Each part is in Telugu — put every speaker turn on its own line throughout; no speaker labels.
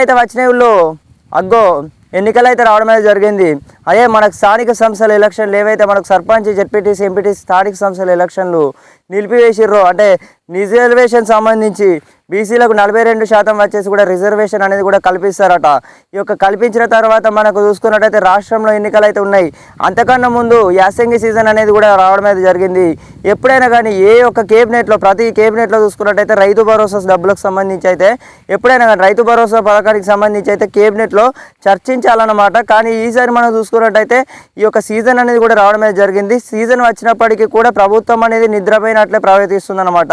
అయితే వచ్చిన ఊళ్ళో అగ్గో ఎన్నికలు అయితే రావడం అనేది జరిగింది. అదే మనకు స్థానిక సంస్థల ఎలక్షన్లు ఏవైతే మనకు సర్పంచ్ జెడ్పీటీసీ ఎంపీటీసీ స్థానిక సంస్థల ఎలక్షన్లు నిలిపివేసిర్రో అంటే రిజర్వేషన్ సంబంధించి బీసీలకు నలభై రెండు శాతం వచ్చేసి కూడా రిజర్వేషన్ అనేది కూడా కల్పిస్తారట. ఈ యొక్క కల్పించిన తర్వాత మనకు చూసుకున్నట్టయితే రాష్ట్రంలో ఎన్నికలు అయితే ఉన్నాయి. అంతకన్నా ముందు యాసంగి సీజన్ అనేది కూడా రావడం అయితే జరిగింది. ఎప్పుడైనా కానీ ఏ ఒక్క కేబినెట్లో ప్రతి కేబినెట్లో చూసుకున్నట్టయితే రైతు భరోసా డబ్బులకు సంబంధించి అయితే ఎప్పుడైనా కానీ రైతు భరోసా పథకానికి సంబంధించి అయితే కేబినెట్లో చర్చించాలన్నమాట. కానీ ఈసారి మనం చూసుకున్నట్టయితే ఈ యొక్క సీజన్ అనేది కూడా రావడం అయితే జరిగింది. సీజన్ వచ్చినప్పటికీ కూడా ప్రభుత్వం అనేది నిద్రపోయినట్లే ప్రవర్తిస్తుంది అనమాట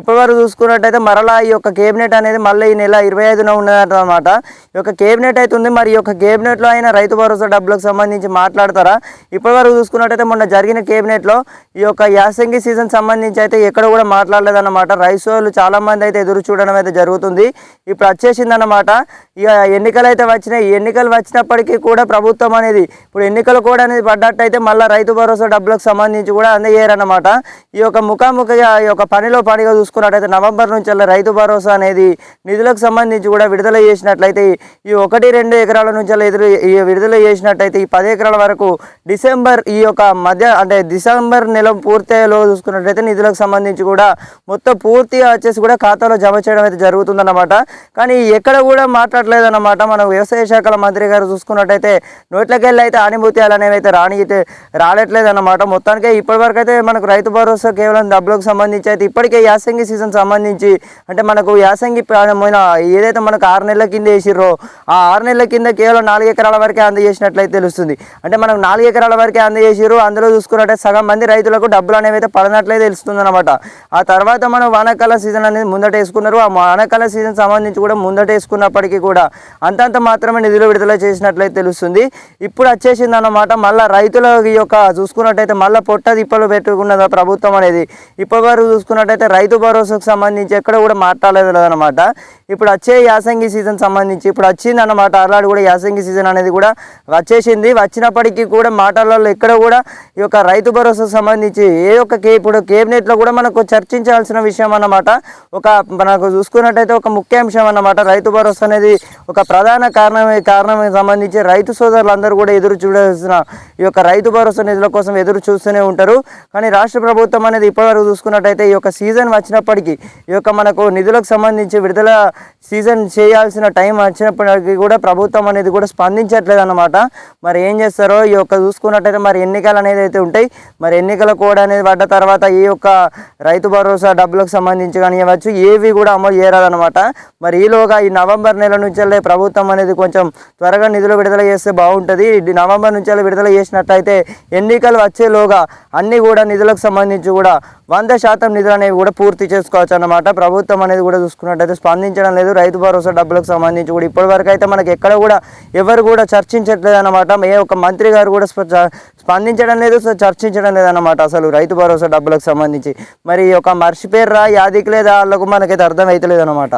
ఇప్పటివరకు చూసుకున్నట్టయితే మరలా ఈ యొక్క కేబినెట్ అనేది మళ్ళీ ఈ నెల ఇరవై ఐదున ఉన్నదన్నమాట. ఈ యొక్క కేబినెట్ అయితే ఉంది. మరి ఈ యొక్క కేబినెట్లో అయినా రైతు భరోసా డబ్బులకు సంబంధించి మాట్లాడతారా? ఇప్పటివరకు చూసుకున్నట్టయితే మొన్న జరిగిన కేబినెట్లో ఈ యొక్క యాసంగి సీజన్ సంబంధించి అయితే ఎక్కడ కూడా మాట్లాడలేదన్నమాట. రైతులు వాళ్ళు చాలామంది అయితే ఎదురు చూడడం అయితే జరుగుతుంది. ఇప్పుడు వచ్చేసిందన్నమాట. ఇక ఎన్నికలు అయితే వచ్చినాయి. ఈ ఎన్నికలు వచ్చినప్పటికీ కూడా ప్రభుత్వం అనేది ఇప్పుడు ఎన్నికలు కూడా అనేది పడ్డట్టయితే మళ్ళీ రైతు భరోసా డబ్బులకు సంబంధించి కూడా అందజేయరన్నమాట. ఈ యొక్క ముఖాముఖిగా ఈ యొక్క పనిలో పనిగా చూసుకున్నట్టయితే నవంబర్ నుంచి అలా రైతు భరోసా అనేది నిధులకు సంబంధించి కూడా విడుదల చేసినట్లయితే ఈ ఒకటి రెండు ఎకరాల నుంచి ఎదురు విడుదల చేసినట్టయితే ఈ పది ఎకరాల వరకు డిసెంబర్ ఈ యొక్క మధ్య అంటే డిసెంబర్ నెల పూర్తిలో చూసుకున్నట్లయితే నిధులకు సంబంధించి కూడా మొత్తం పూర్తిగా వచ్చేసి కూడా ఖాతాలో జమ చేయడం అయితే జరుగుతుందన్నమాట. కానీ ఎక్కడ కూడా మాట్లాడలేదన్నమాట. మన వ్యవసాయ శాఖల మంత్రి గారు చూసుకున్నట్టయితే నోట్లకెళ్ళి అయితే ఆనిభూత్యాలు అనేవి అయితే రాని రాలేట్లేదు రావట్లేదన్నమాట మొత్తానికే ఇప్పటివరకు అయితే మనకు రైతు భరోసా కేవలం డబ్బులకు సంబంధించి అయితే ఇప్పటికే యాసంగి సీజన్ సంబంధించి అంటే మనకు యాసంగి ప్రారంభమైన ఏదైతే మనకు ఆరు నెలల కింద వేసిర్రో ఆ ఆరు నెలల కింద కేవలం నాలుగు ఎకరాల వరకే అందజేసినట్లయితే తెలుస్తుంది. అంటే మనకు నాలుగు ఎకరాల వరకే అందజేసిర్రు అందులో చూసుకున్నట్టే సగం మంది రైతులకు డబ్బులు అనేవి అయితే పడినట్లయితే తెలుస్తుంది అనమాట ఆ తర్వాత మనం వానాకాల సీజన్ అనేది ముందట వేసుకున్నారు. ఆ వానాకాల సీజన్ సంబంధించి కూడా ముందట వేసుకున్నప్పటికీ కూడా అంతంత మాత్రమే నిధులు విడుదల చేసినట్లయితే తెలుస్తుంది. ఇప్పుడు వచ్చేసింది అన్నమాట మళ్ళీ రైతుల యొక్క చూసుకున్నట్టయితే మళ్ళీ పొట్ట తిప్పలు పెట్టుకున్నది ప్రభుత్వం అనేది. ఇప్పటి వరకు చూసుకున్నట్టయితే రైతు భరోసాకు సంబంధించి ఎక్కడ కూడా పట్టలేదు లేదనమాట ఇప్పుడు వచ్చే యాసంగి సీజన్ సంబంధించి ఇప్పుడు వచ్చింది అన్నమాట అర్లాడు కూడా యాసంగి సీజన్ అనేది కూడా వచ్చేసింది. వచ్చినప్పటికీ కూడా మాటలలో ఎక్కడ కూడా ఈ యొక్క రైతు భరోసా సంబంధించి ఏ ఒక్క కే ఇప్పుడు కేబినెట్లో కూడా మనకు చర్చించాల్సిన విషయం అన్నమాట. ఒక మనకు చూసుకున్నట్టయితే ఒక ముఖ్య అంశం అన్నమాట. రైతు భరోసా అనేది ఒక ప్రధాన కారణం కారణం సంబంధించి రైతు సోదరులందరూ కూడా ఎదురు చూడాల్సిన ఈ యొక్క రైతు భరోసా నిధుల కోసం ఎదురు చూస్తూనే ఉంటారు. కానీ రాష్ట్ర ప్రభుత్వం అనేది ఇప్పటివరకు చూసుకున్నట్టయితే ఈ యొక్క సీజన్ వచ్చినప్పటికీ ఈ యొక్క మనకు నిధులకు సంబంధించి విడుదల సీజన్ చేయాల్సిన టైం వచ్చినప్పటికీ కూడా ప్రభుత్వం అనేది కూడా స్పందించట్లేదు అనమాట మరి ఏం చేస్తారో ఈ యొక్క చూసుకున్నట్టయితే మరి ఎన్నికలు అనేది అయితే ఉంటాయి. మరి ఎన్నికల కోడ్ అనేది పడ్డ తర్వాత ఈ యొక్క రైతు భరోసా డబ్బులకు సంబంధించి కానీ ఇవ్వచ్చు ఏవి కూడా అమలు చేయరాదనమాట మరి ఈలోగా ఈ నవంబర్ నెల నుంచెల్లే ప్రభుత్వం అనేది కొంచెం త్వరగా నిధులు విడుదల చేస్తే బాగుంటుంది. నవంబర్ నుంచి విడుదల చేసినట్టయితే ఎన్నికలు వచ్చేలోగా అన్నీ కూడా నిధులకు సంబంధించి కూడా వంద శాతం నిధులు అనేవి కూడా పూర్తి చేసుకోవచ్చు అన్నమాట. ప్రభుత్వం అనేది కూడా చూసుకున్నట్టయితే స్పందించడం లేదు. రైతు భరోసా డబ్బులకు సంబంధించి కూడా ఇప్పటివరకు అయితే మనకి ఎక్కడ కూడా ఎవరు కూడా చర్చించట్లేదు అనమాట ఏ ఒక మంత్రి గారు కూడా స్ప- స్పందించడం లేదు సో చర్చించడం లేదన్నమాట అసలు రైతు భరోసా డబ్బులకు సంబంధించి. మరి ఈ యొక్క మర్చిపోయారా యాదికి లేదా వాళ్ళకు మనకైతే అర్థం అవుతలేదు అనమాట